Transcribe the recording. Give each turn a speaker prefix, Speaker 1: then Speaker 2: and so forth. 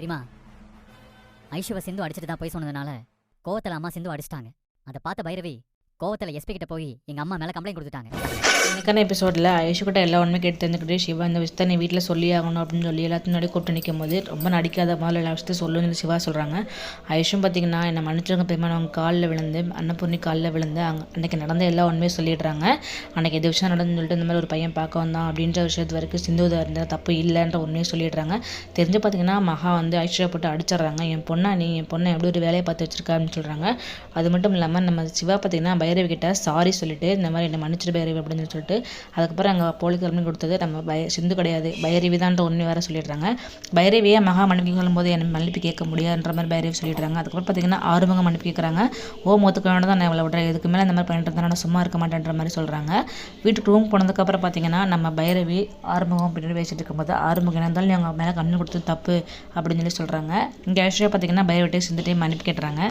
Speaker 1: தெரியுமா? ஐஷுவை சிந்து அடிச்சிட்டு தான் போய் சொன்னதுனால கோவத்துல அம்மா சிந்து அடிச்சிட்டாங்க. அதை பார்த்த பைரவி கோவத்தில் எஸ்பி கிட்ட போய் எங்கள் அம்மா மேலே கம்ப்ளைண்ட் கொடுத்துட்டாங்க.
Speaker 2: இன்னைக்கான எபிசோடில் ஐஷுக்கிட்ட எல்லா உண்மை கேட்டு தெரிஞ்சுக்கிட்டு சிவா இந்த விஷயத்தை நீ வீட்டில் சொல்லி ஆகணும் அப்படின்னு சொல்லி எல்லாத்தையும் முன்னாடி கூப்பிட்டு நிற்கும் போது ரொம்ப நடிக்காத முதல்ல எல்லா விஷயத்தையும் சொல்லுன்னு சிவா சொல்கிறாங்க ஐஷும் பார்த்தீங்கன்னா என்னை மன்னிச்சவங்க பெருமாள் அவங்க காலில் விழுந்து அன்னபூர்ணி காலில் விழுந்து அங்கே அன்றைக்கி நடந்த எல்லா உண்மையும் சொல்லிடுறாங்க. அன்றைக்கி எது விஷயம் நடந்துன்னு சொல்லிட்டு இந்த மாதிரி ஒரு பையன் பார்க்க வந்தான் அப்படின்ற விஷயத்து வரைக்கும் சிந்து இருந்தால் தப்பு இல்லைன்ற உண்மையை சொல்லிடுறாங்க. தெரிஞ்சு பார்த்தீங்கன்னா மகா வந்து ஐஸ்வர்யா போட்டு அடிச்சிடுறாங்க. என் பொண்ணா நீ என் பொண்ணை எப்படி ஒரு வேலையை பார்த்து வச்சுருக்கா அப்படின்னு சொல்கிறாங்க அது மட்டும் இல்லாமல் நம்ம சிவா பார்த்தீங்கன்னா பைரவி கிட்ட சாரி சொல்லிட்டு இந்த மாதிரி என்னை மன்னிச்சிட்டு பைரவி அப்படின்னு சொல்லிட்டு அதுக்கப்புறம் அங்கே போலீஸ் கொடுத்தது நம்ம பய சிந்து கிடையாது. பைரவி தான்ன்ற உண்மை வேற சொல்லிடுறாங்க. பைரவியே மகா மன்னிப்பு சொல்லும்போது என்ன மன்னிப்பு கேட்க முடியாதுன்ற மாதிரி பைரவி சொல்லிடுறாங்க. அதுக்கப்புறம் பார்த்தீங்கன்னா ஆறுமுகம் மன்னிப்பு கேட்குறாங்க. ஓ மூத்துக்கான தான் நான் இவ்வளோ விட்றேன் இதுக்கு மேலே இந்த மாதிரி பண்ணிட்டு இருந்தா நான் சும்மா இருக்க மாட்டேன்ற மாதிரி சொல்கிறாங்க வீட்டுக்கு ரூம் போனதுக்கப்புறம் பார்த்தீங்கன்னா நம்ம பைரவி ஆறுமுகம் பின்னாடி பேசிட்டு இருக்கும்போது ஆறுமுகம் இருந்தாலும் அவங்க மேலே கண்ணு கொடுத்து தப்பு அப்படின்னு சொல்லி சொல்கிறாங்க இங்கே ஆக்சுவலாக பார்த்தீங்கன்னா பைரவிட்டே சிந்துட்டே மன்னிப்பு கேட்டுறாங்க.